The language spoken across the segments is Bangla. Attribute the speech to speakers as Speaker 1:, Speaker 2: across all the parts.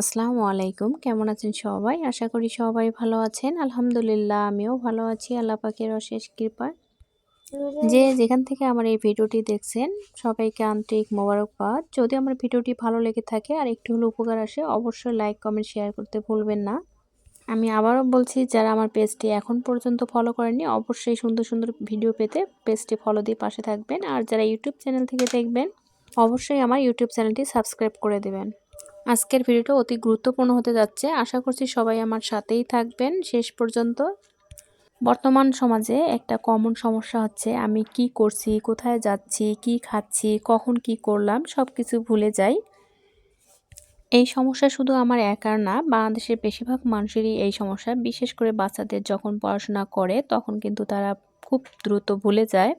Speaker 1: আসসালামু আলাইকুম। কেমন আছেন সবাই? আশা করি সবাই ভালো আছেন। আলহামদুলিল্লাহ আমিও ভালো আছি। আল্লাহ পাকের অশেষ কৃপায়। যে যেখান থেকে আমার এই ভিডিওটি দেখছেন সবাইকে আন্তরিক মোবারকবাদ। যদি আমার ভিডিওটি ভালো লেগে থাকে আর একটু হলে উপকার আসে অবশ্যই লাইক কমেন্ট শেয়ার করতে ভুলবেন না। আমি আবারও বলছি যারা আমার পেজটি এখন পর্যন্ত ফলো করেননি অবশ্যই সুন্দর সুন্দর ভিডিও পেতে পেজটি ফলো দিয়ে পাশে থাকবেন। আর যারা ইউটিউব চ্যানেল থেকে দেখবেন অবশ্যই আমার ইউটিউব চ্যানেলটি সাবস্ক্রাইব করে দেবেন। আজকের ভিডিওটা অতি গুরুত্বপূর্ণ হতে যাচ্ছে। আশা করছি সবাই আমার সাথেই থাকবেন শেষ পর্যন্ত। বর্তমান সমাজে একটা কমন সমস্যা হচ্ছে, আমি কি করছি, কোথায় যাচ্ছি, কি খাচ্ছি, কখন কি করলাম সব কিছু ভুলে যাই। এই সমস্যা শুধু আমার একার না, বাংলাদেশের বেশিরভাগ মানুষেরই এই সমস্যা। বিশেষ করে বাচ্চাদের যখন পড়াশোনা করে, তখন কিন্তু তারা খুব দ্রুত ভুলে যায়।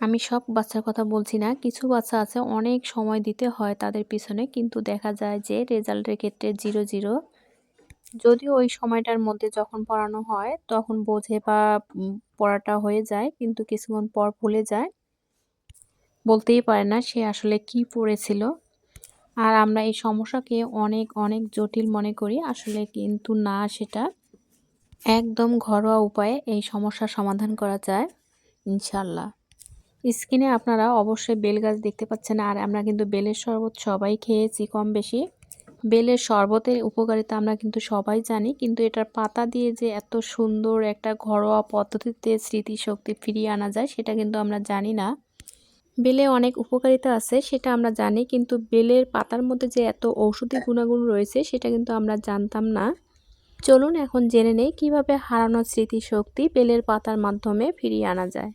Speaker 1: আমি সব বাচ্চার কথা বলছি না। কিছু বাচ্চা আছে, অনেক সময় দিতে হয় তাদের পিছনে, কিন্তু দেখা যায় যে রেজাল্টের ক্ষেত্রে জিরো জিরো। যদিও ওই সময়টার মধ্যে যখন পড়ানো হয়, তখন বোঝে বা পড়াটা হয়ে যায়, কিন্তু কিছুক্ষণ পর ভুলে যায়। বলতেই পারে না সে আসলে কি পড়েছিল। আর আমরা এই সমস্যাকে অনেক অনেক জটিল মনে করি, আসলে কিন্তু না সেটা একদম ঘরোয়া উপায়ে এই সমস্যার সমাধান করা যায় ইনশাল্লাহ স্কিনে আপনারা অবশ্যই বেল গাছ দেখতে পাচ্ছেন, আর আমরা কিন্তু বেলের শরবত সবাই খেয়েছি কম বেশি বেলের শরবতের উপকারিতা আমরা কিন্তু সবাই জানি, কিন্তু এটার পাতা দিয়ে যে এত সুন্দর একটা ঘরোয়া পদ্ধতিতে স্মৃতিশক্তি ফিরিয়ে আনা যায়, সেটা কিন্তু আমরা জানি না। বেলে অনেক উপকারিতা আছে, সেটা আমরা জানি, কিন্তু বেলের পাতার মধ্যে যে এত ঔষধি গুণাগুণ রয়েছে, সেটা কিন্তু আমরা জানতাম না। চলুন এখন জেনে নেই কীভাবে হারানো স্মৃতিশক্তি বেলের পাতার মাধ্যমে ফিরিয়ে আনা যায়।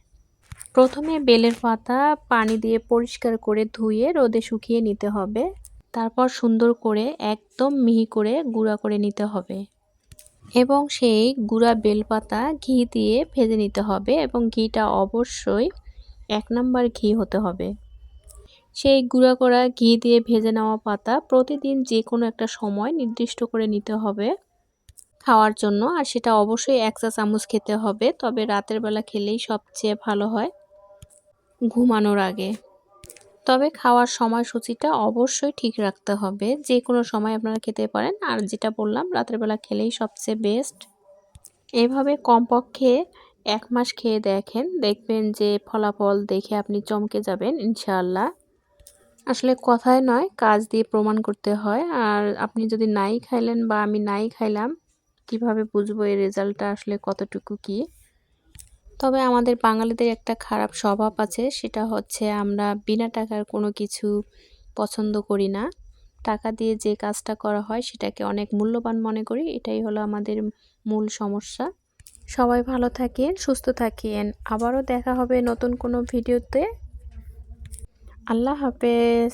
Speaker 1: প্রথমে বেলের পাতা পানি দিয়ে পরিষ্কার করে ধুয়ে রোদে শুকিয়ে নিতে হবে। তারপর সুন্দর করে একদম মিহি করে গুঁড়া করে নিতে হবে। এবং সেই গুঁড়া বেলপাতা ঘি দিয়ে ভেজে নিতে হবে এবং ঘিটা অবশ্যই এক নাম্বার ঘি হতে হবে। সেই গুঁড়া করা ঘি দিয়ে ভেজে নেওয়া পাতা প্রতিদিন যে কোনো একটা সময় নির্দিষ্ট করে নিতে হবে। খাওয়ার জন্য আর সেটা অবশ্যই এক চা চামচ খেতে হবে, তবে রাতের বেলা খেলেই সবচেয়ে ভালো হয়। ঘুমানোর আগে। তবে খাওয়ার সময়সূচিটা অবশ্যই ঠিক রাখতে হবে। যে কোনো সময় আপনারা খেতে পারেন। আর যেটা বললাম, রাতের বেলা খেলেই সবচেয়ে বেস্ট এভাবে কমপক্ষে এক মাস খেয়ে দেখেন। দেখবেন যে ফলাফল দেখে আপনি চমকে যাবেন, ইনশাআল্লাহ। আসলে কথায় নয়, কাজ দিয়ে প্রমাণ করতে হয়। আর আপনি যদি নাই খাইলেন বা আমি নাই খাইলাম, কীভাবে বুঝব এই রেজাল্টটা আসলে কতটুকু কি? তবে আমাদের বাঙালিদের একটা খারাপ স্বভাব আছে, সেটা হচ্ছে আমরা বিনা টাকার কোনো কিছু পছন্দ করি না। টাকা দিয়ে যে কাজটা করা হয় সেটাকে অনেক মূল্যবান মনে করি, এটাই হলো আমাদের মূল সমস্যা। সবাই ভালো থাকেন, সুস্থ থাকেন। আবারও দেখা হবে নতুন কোনো ভিডিওতে। আল্লাহ হাফেজ।